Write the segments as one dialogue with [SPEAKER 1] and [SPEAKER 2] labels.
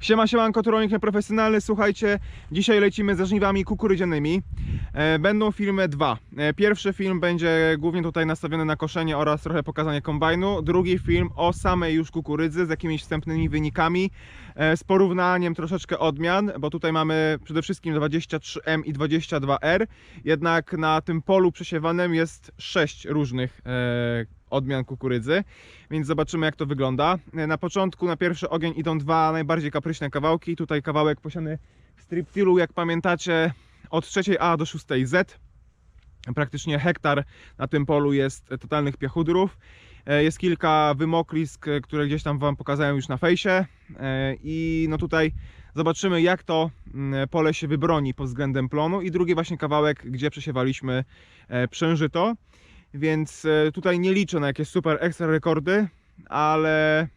[SPEAKER 1] Siema, siemanko, to rolnik nieprofesjonalny. Słuchajcie, dzisiaj lecimy ze żniwami kukurydzianymi. E, Będą filmy dwa. E, Pierwszy film będzie głównie tutaj nastawiony na koszenie oraz trochę pokazanie kombajnu. Drugi film o samej już kukurydzy z jakimiś wstępnymi wynikami, e, z porównaniem troszeczkę odmian, bo tutaj mamy przede wszystkim 23M i 22R. Jednak na tym polu przesiewanym jest sześć różnych odmian kukurydzy, więc zobaczymy jak to wygląda. Na początku na pierwszy ogień idą dwa najbardziej kapryśne kawałki. Tutaj kawałek posiany w striptilu, jak pamiętacie, od trzeciej A do szóstej Z. Praktycznie hektar na tym polu jest totalnych piechudrów. E, Jest kilka wymoklisk, które gdzieś tam Wam pokazałem już na fejsie. E, I no tutaj zobaczymy jak to mm, pole się wybroni pod względem plonu. I drugi właśnie kawałek, gdzie przesiewaliśmy e, przężyto. Więc e, tutaj nie liczę na jakieś super ekstra rekordy, ale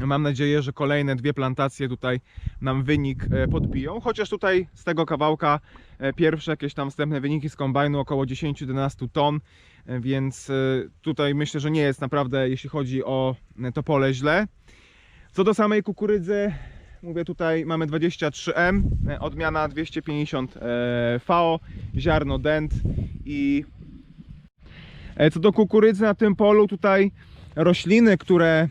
[SPEAKER 1] mam nadzieję, że kolejne dwie plantacje tutaj nam wynik e, podbiją. Chociaż tutaj z tego kawałka e, pierwsze jakieś tam wstępne wyniki z kombajnu około 10-11 ton, więc tutaj myślę, że nie jest naprawdę, jeśli chodzi o to pole źle. Co do samej kukurydzy, mówię tutaj mamy 23M, e, odmiana 250 e, VO, ziarno dent i Co do kukurydzy na tym polu, tutaj rośliny, które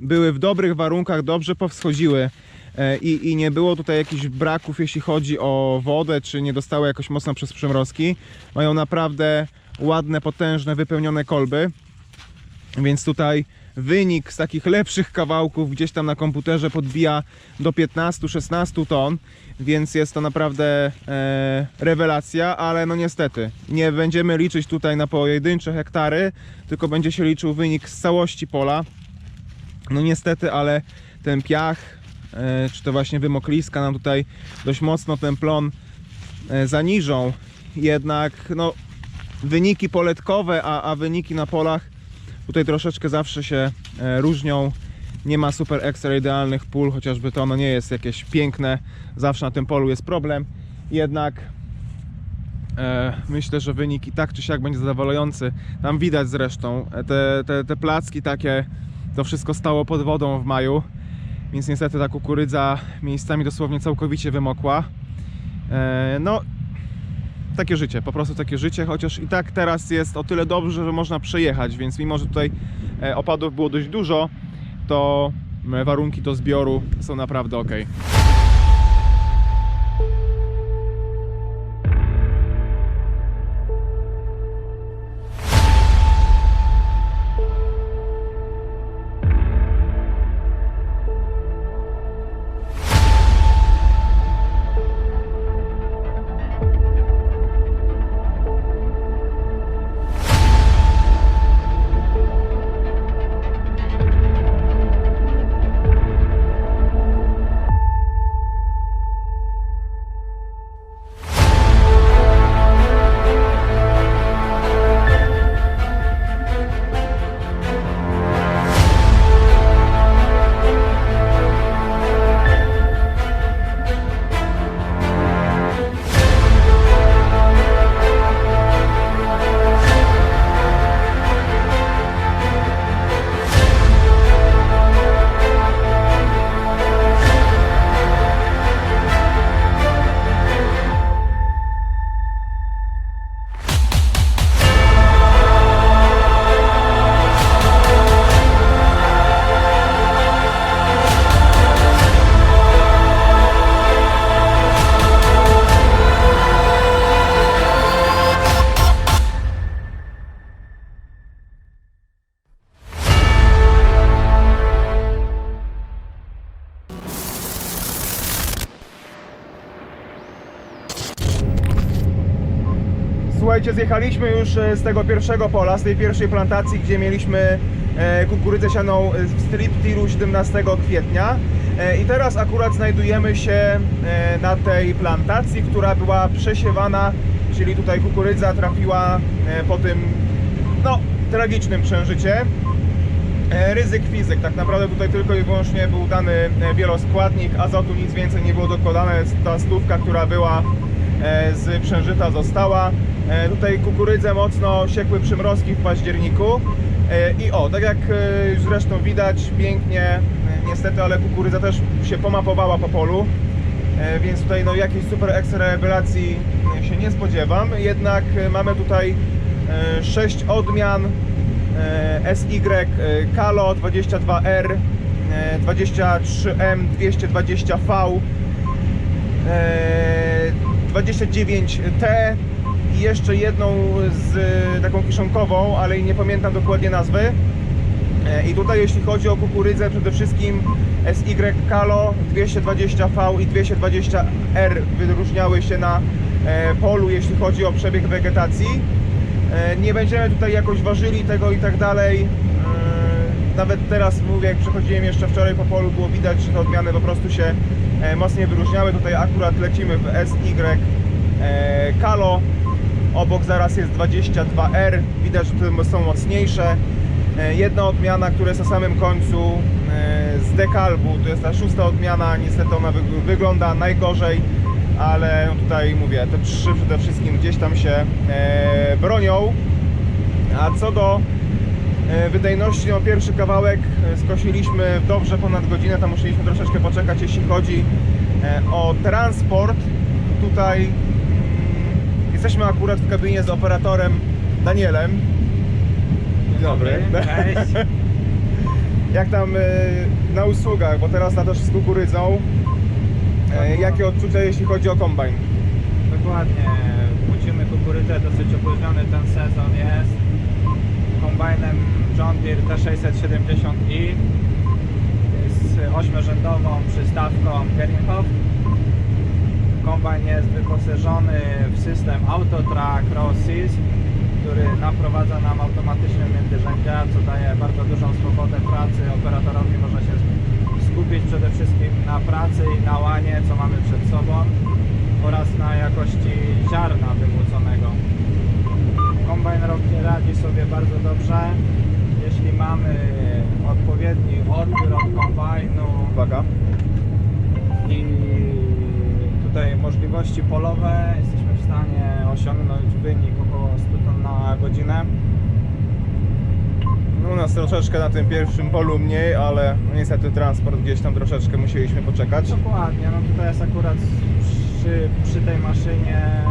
[SPEAKER 1] były w dobrych warunkach, dobrze powschodziły e, i, i nie było tutaj jakichś braków, jeśli chodzi o wodę, czy nie dostały jakoś mocno przez przymrozki. Mają naprawdę ładne, potężne, wypełnione kolby. Więc tutaj wynik z takich lepszych kawałków gdzieś tam na komputerze podbija do 15-16 ton, więc jest to naprawdę e, rewelacja, ale no niestety nie będziemy liczyć tutaj na pojedyncze hektary, tylko będzie się liczył wynik z całości pola. No niestety, ale ten piach, e, czy to właśnie wymokliska nam tutaj dość mocno ten plon e, zaniżą. Jednak no, wyniki poletkowe, a, a wyniki na polach tutaj troszeczkę zawsze się e, różnią. Nie ma super ekstra idealnych pól, chociażby to ono nie jest jakieś piękne. Zawsze na tym polu jest problem. Jednak e, myślę, że wynik i tak czy siak będzie zadowalający. Tam widać zresztą e, te, te, te placki takie, to wszystko stało pod wodą w maju. Więc niestety ta kukurydza miejscami dosłownie całkowicie wymokła. No, takie życie, po prostu takie życie, chociaż i tak teraz jest o tyle dobrze, że można przejechać, więc mimo, że tutaj e, opadów było dość dużo, to warunki do zbioru są naprawdę ok. Słuchajcie, zjechaliśmy już e, z tego pierwszego pola, z tej pierwszej plantacji, gdzie mieliśmy e, kukurydzę sianą e, w striptilu 17 kwietnia. I teraz akurat znajdujemy się na tej plantacji, która była przesiewana, czyli tutaj kukurydza trafiła po tym no, tragicznym przężycie. E, Ryzyk fizyk, tak naprawdę tutaj tylko i wyłącznie był dany wieloskładnik azotu, nic więcej nie było dokładane, ta stówka, która była z przężyta została. E, Tutaj kukurydzę mocno siekły przymrozki w październiku E, I o, tak jak e, zresztą widać, pięknie, e, niestety, ale kukurydza też się pomapowała po polu, e, więc tutaj no, jakiejś super ekstra rewelacji e, się nie spodziewam. Jednak e, mamy tutaj 6 odmian e, SY e, Kalo 22R, e, 23M, 220V, e, 29T i jeszcze jedną z e, taką kiszonkową, ale nie pamiętam dokładnie nazwy. E, I tutaj jeśli chodzi o kukurydzę, przede wszystkim SY Kalo 220V i 220R wyróżniały się na e, polu, jeśli chodzi o przebieg wegetacji. Nie będziemy tutaj jakoś ważyli tego i tak dalej. Nawet teraz mówię, jak przechodziłem jeszcze wczoraj po polu, było widać, że te odmiany po prostu się e, mocniej wyróżniały. Tutaj akurat lecimy w SY e, Kalo. Obok zaraz jest 22R. Widać, że te są mocniejsze. E, Jedna odmiana, która jest na samym końcu z dekalbu, to jest ta szósta odmiana. Niestety ona wy wygląda najgorzej, ale no tutaj mówię, te trzy przede wszystkim gdzieś tam się bronią. A co do wydajności, no pierwszy kawałek e, skosiliśmy dobrze ponad godzinę, tam musieliśmy troszeczkę poczekać, jeśli chodzi e, o transport. Tutaj mm, jesteśmy akurat w kabinie z operatorem Danielem. Dzień dobry.
[SPEAKER 2] Cześć.
[SPEAKER 1] Jak tam e, na usługach, bo teraz latasz z kukurydzą. E, jakie odczucia jeśli chodzi o kombajn?
[SPEAKER 2] Dokładnie. Płcimy kukurydzę, dosyć opóźniony ten sezon jest. Kombajnem John Deere T670i z ośmiorzędową przystawką Kerinhoff. Kombajn jest wyposażony w system AutoTrack Rossis, który naprowadza nam automatyczne międzyrzędzia, co daje bardzo dużą swobodę pracy. Operatorowi można się skupić przede wszystkim na pracy i na łanie, co mamy przed sobą oraz na jakości ziarna wymłóconego. Kombajn radzi sobie bardzo dobrze. Jeśli mamy odpowiedni odbiór od kombajnu
[SPEAKER 1] Uwaga.
[SPEAKER 2] i tutaj możliwości polowe, jesteśmy w stanie osiągnąć wynik około 100 ton na godzinę.
[SPEAKER 1] No, u nas troszeczkę na tym pierwszym polu mniej, ale no, niestety transport gdzieś tam troszeczkę musieliśmy poczekać.
[SPEAKER 2] Dokładnie, no tutaj jest akurat przy, przy tej maszynie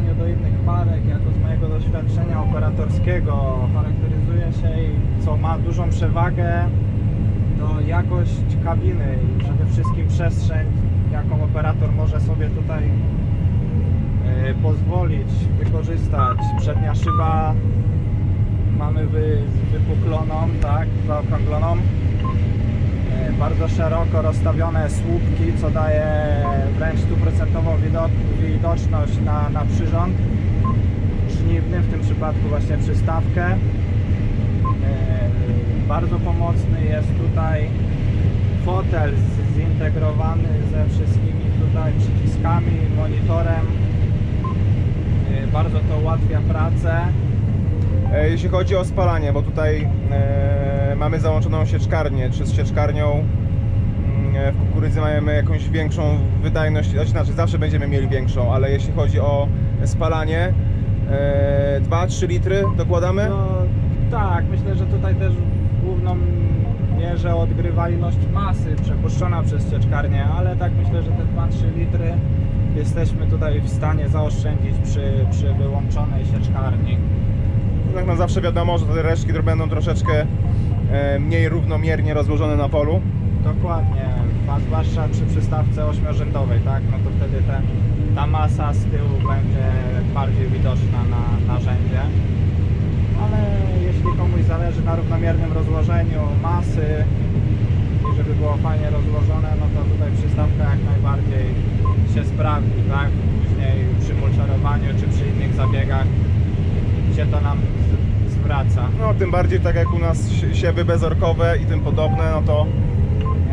[SPEAKER 2] porównaniu do innych marek, jako z mojego doświadczenia operatorskiego, charakteryzuje się i co ma dużą przewagę to jakość kabiny i przede wszystkim przestrzeń, jaką operator może sobie tutaj e, pozwolić wykorzystać. Przednia szyba mamy wy, wypukloną, tak, zaokrągloną. Bardzo szeroko rozstawione słupki, co daje wręcz stuprocentową widoczność na, na przyrząd żniwny, w tym przypadku właśnie przystawkę. E, Bardzo pomocny jest tutaj fotel zintegrowany ze wszystkimi tutaj przyciskami, monitorem. E, Bardzo to ułatwia pracę.
[SPEAKER 1] E, Jeśli chodzi o spalanie, bo tutaj mamy załączoną sieczkarnię, czy z sieczkarnią mm, e, w kukurydzy mamy jakąś większą wydajność, znaczy znaczy zawsze będziemy mieli większą, ale jeśli chodzi o spalanie, e, 2-3 litry dokładamy?
[SPEAKER 2] No, tak, myślę, że tutaj też w główną mierze odgrywa ilość masy przepuszczona przez sieczkarnię, ale tak myślę, że te 2-3 litry jesteśmy tutaj w stanie zaoszczędzić przy, przy wyłączonej sieczkarni.
[SPEAKER 1] Tak no zawsze wiadomo, że te resztki będą troszeczkę e, mniej równomiernie rozłożone na polu.
[SPEAKER 2] Dokładnie, a zwłaszcza przy przystawce ośmiorzędowej, tak? No to wtedy te, ta masa z tyłu będzie bardziej widoczna na narzędzie. Ale jeśli komuś zależy na równomiernym rozłożeniu masy i żeby było fajnie rozłożone, no to tutaj przystawka jak najbardziej się sprawdzi, tak? Później przy mulczarowaniu czy przy innych zabiegach się to nam
[SPEAKER 1] No tym bardziej tak jak u nas si- siewy bezorkowe i tym podobne, no to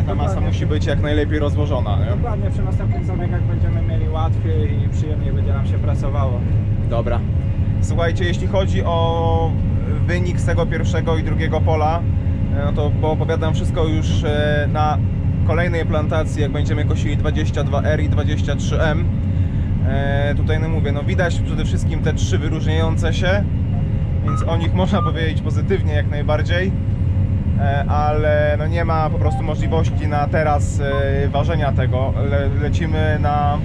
[SPEAKER 1] ta masa
[SPEAKER 2] Dokładnie.
[SPEAKER 1] musi być jak najlepiej rozłożona. Nie?
[SPEAKER 2] Dokładnie, przy następnych zabiegach będziemy mieli łatwiej i przyjemniej będzie nam się pracowało.
[SPEAKER 1] Dobra. Słuchajcie, jeśli chodzi o wynik z tego pierwszego i drugiego pola, e, no to bo opowiadam wszystko już e, na kolejnej plantacji, jak będziemy kosili 22R i 23M. E, tutaj no mówię, no widać przede wszystkim te trzy wyróżniające się, więc o nich można powiedzieć pozytywnie jak najbardziej, e, ale no nie ma po prostu możliwości na teraz e, ważenia tego. Le, lecimy na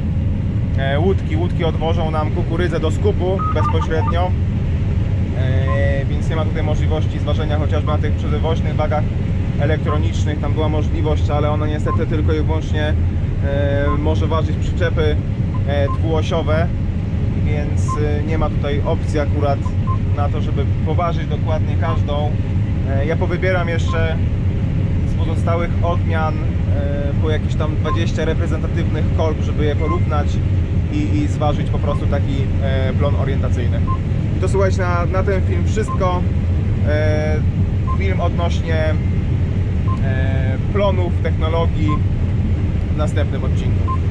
[SPEAKER 1] e, łódki. Łódki odwożą nam kukurydzę do skupu bezpośrednio, więc nie ma tutaj możliwości zważenia chociażby na tych przedwoźnych wagach elektronicznych. Tam była możliwość, ale ona niestety tylko i wyłącznie może ważyć przyczepy dwuosiowe, więc nie ma tutaj opcji akurat na to, żeby poważyć dokładnie każdą. E, Ja powybieram jeszcze z pozostałych odmian e, po jakieś tam 20 reprezentatywnych kolb, żeby je porównać i, i zważyć po prostu taki e, plon orientacyjny. I to słuchajcie, na, na ten film wszystko. Film odnośnie plonów, technologii w następnym odcinku.